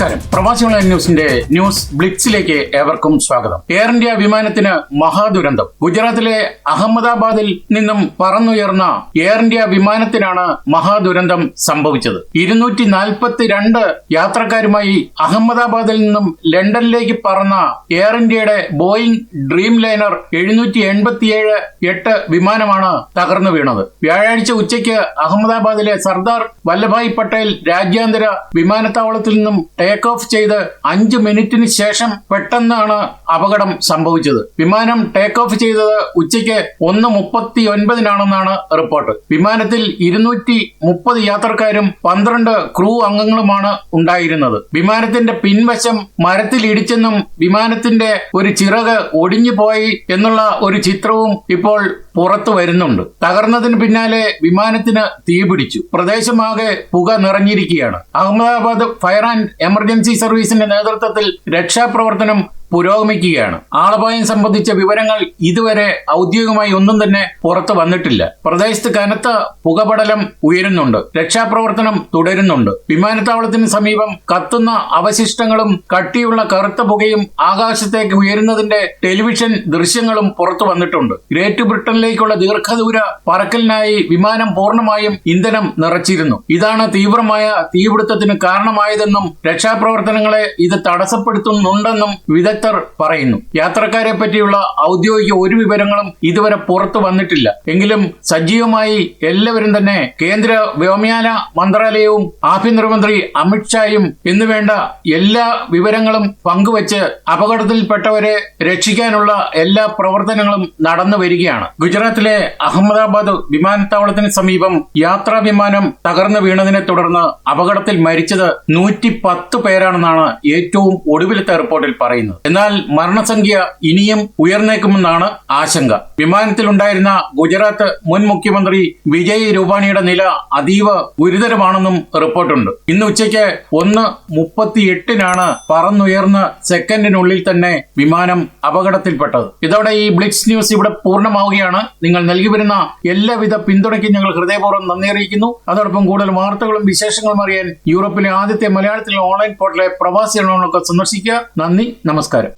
പ്രവാസി ഓൺലൈൻ ന്യൂസിന്റെ ന്യൂസ് ബ്ലിറ്റ്സിലേക്ക് ഏവർക്കും സ്വാഗതം. എയർ ഇന്ത്യ വിമാനത്തിന് മഹാദുരന്തം. ഗുജറാത്തിലെ അഹമ്മദാബാദിൽ നിന്നും പറന്നുയർന്ന എയർ ഇന്ത്യ വിമാനത്തിനാണ് മഹാദുരന്തം സംഭവിച്ചത്. ഇരുന്നൂറ്റി നാൽപ്പത്തിരണ്ട് യാത്രക്കാരുമായി അഹമ്മദാബാദിൽ നിന്നും ലണ്ടനിലേക്ക് പറന്ന എയർ ഇന്ത്യയുടെ ബോയിങ് ഡ്രീം ലൈനർ എഴുന്നൂറ്റി എൺപത്തിയേഴ് എട്ട് വിമാനമാണ് തകർന്നു വീണത്. വ്യാഴാഴ്ച ഉച്ചയ്ക്ക് അഹമ്മദാബാദിലെ സർദാർ വല്ലഭായ് പട്ടേൽ രാജ്യാന്തര വിമാനത്താവളത്തിൽ നിന്നും ടേക്ക് ഓഫ് ചെയ്ത് അഞ്ച് മിനിറ്റിന് ശേഷം പെട്ടെന്നാണ് അപകടം സംഭവിച്ചത്. വിമാനം ടേക്ക് ഓഫ് ചെയ്തത് ഉച്ചയ്ക്ക് ഒന്ന് മുപ്പത്തി ഒൻപതിനാണെന്നാണ് റിപ്പോർട്ട് വിമാനത്തിൽ ഇരുന്നൂറ്റി മുപ്പത് യാത്രക്കാരും പന്ത്രണ്ട് ക്രൂ അംഗങ്ങളുമാണ് ഉണ്ടായിരുന്നത്. വിമാനത്തിന്റെ പിൻവശം മരത്തിൽ ഇടിച്ചെന്നും വിമാനത്തിന്റെ ഒരു ചിറക് ഒടിഞ്ഞു പോയി എന്നുള്ള ഒരു ചിത്രവും ഇപ്പോൾ പുറത്തു വരുന്നുണ്ട്. തകർന്നതിന് പിന്നാലെ വിമാനത്തിന് തീപിടിച്ചു. പ്രദേശമാകെ പുക നിറഞ്ഞിരിക്കുകയാണ്. അഹമ്മദാബാദ് ഫയർ ആൻഡ് എമർജൻസി സർവീസിന്റെ നേതൃത്വത്തിൽ രക്ഷാപ്രവർത്തനം പുരോഗമിക്കുകയാണ്. ആളപായം സംബന്ധിച്ച വിവരങ്ങൾ ഇതുവരെ ഔദ്യോഗികമായി ഒന്നും തന്നെ പുറത്തു വന്നിട്ടില്ല. പ്രദേശത്ത് കനത്ത പുകപടലം ഉയരുന്നുണ്ട്. രക്ഷാപ്രവർത്തനം തുടരുന്നുണ്ട്. വിമാനത്താവളത്തിന് സമീപം കത്തുന്ന അവശിഷ്ടങ്ങളും കട്ടിയുള്ള കറുത്ത പുകയും ആകാശത്തേക്ക് ഉയരുന്നതിന്റെ ടെലിവിഷൻ ദൃശ്യങ്ങളും പുറത്തു വന്നിട്ടുണ്ട്. ഗ്രേറ്റ് ബ്രിട്ടനിലേക്കുള്ള ദീർഘദൂര പറക്കലിനായി വിമാനം പൂർണമായും ഇന്ധനം നിറച്ചിരുന്നു. ഇതാണ് തീവ്രമായ തീപിടുത്തത്തിന് കാരണമായതെന്നും രക്ഷാപ്രവർത്തനങ്ങളെ ഇത് തടസ്സപ്പെടുത്തുന്നുണ്ടെന്നും വിദഗ്ധർ പറയുന്നു. യാത്രക്കാരെ പറ്റിയുള്ള ഔദ്യോഗിക ഒരു വിവരങ്ങളും ഇതുവരെ പുറത്തു വന്നിട്ടില്ല. എങ്കിലും സജീവമായി എല്ലാവരും തന്നെ കേന്ദ്ര വ്യോമയാന മന്ത്രാലയവും ആഭ്യന്തരമന്ത്രി അമിത്ഷായും എന്നുവേണ്ട എല്ലാ വിവരങ്ങളും പങ്കുവച്ച് അപകടത്തിൽപ്പെട്ടവരെ രക്ഷിക്കാനുള്ള എല്ലാ പ്രവർത്തനങ്ങളും നടന്നു വരികയാണ്. ഗുജറാത്തിലെ അഹമ്മദാബാദ് വിമാനത്താവളത്തിന് സമീപം യാത്രാ വിമാനം തകർന്നു വീണതിനെ തുടർന്ന് അപകടത്തിൽ മരിച്ചത് നൂറ്റി പേരാണെന്നാണ് ഏറ്റവും ഒടുവിലത്തെ റിപ്പോർട്ടിൽ പറയുന്നത്. എന്നാൽ മരണസംഖ്യ ഇനിയും ഉയർന്നേക്കുമെന്നാണ് ആശങ്ക. വിമാനത്തിലുണ്ടായിരുന്ന ഗുജറാത്ത് മുൻ മുഖ്യമന്ത്രി വിജയ് രൂപാണിയുടെ നില അതീവ ഗുരുതരമാണെന്നും റിപ്പോർട്ടുണ്ട്. ഇന്ന് ഉച്ചയ്ക്ക് ഒന്ന് മുപ്പത്തിയെട്ടിനാണ് പറന്നുയർന്ന് സെക്കൻഡിനുള്ളിൽ തന്നെ വിമാനം അപകടത്തിൽപ്പെട്ടത്. ഇതോടെ ഈ ബ്ലിക്സ് ന്യൂസ് ഇവിടെ പൂർണമാവുകയാണ്. നിങ്ങൾ നൽകി വരുന്ന എല്ലാവിധ പിന്തുണയ്ക്കും ഞങ്ങൾ ഹൃദയപൂർവം നന്ദി അറിയിക്കുന്നു. അതോടൊപ്പം കൂടുതൽ വാർത്തകളും വിശേഷങ്ങളും അറിയാൻ യൂറോപ്പിലെ ആദ്യത്തെ മലയാളത്തിലെ ഓൺലൈൻ പോർട്ടലെ പ്രവാസികളൊക്കെ സന്ദർശിക്കുക. നന്ദി നമസ്കാരം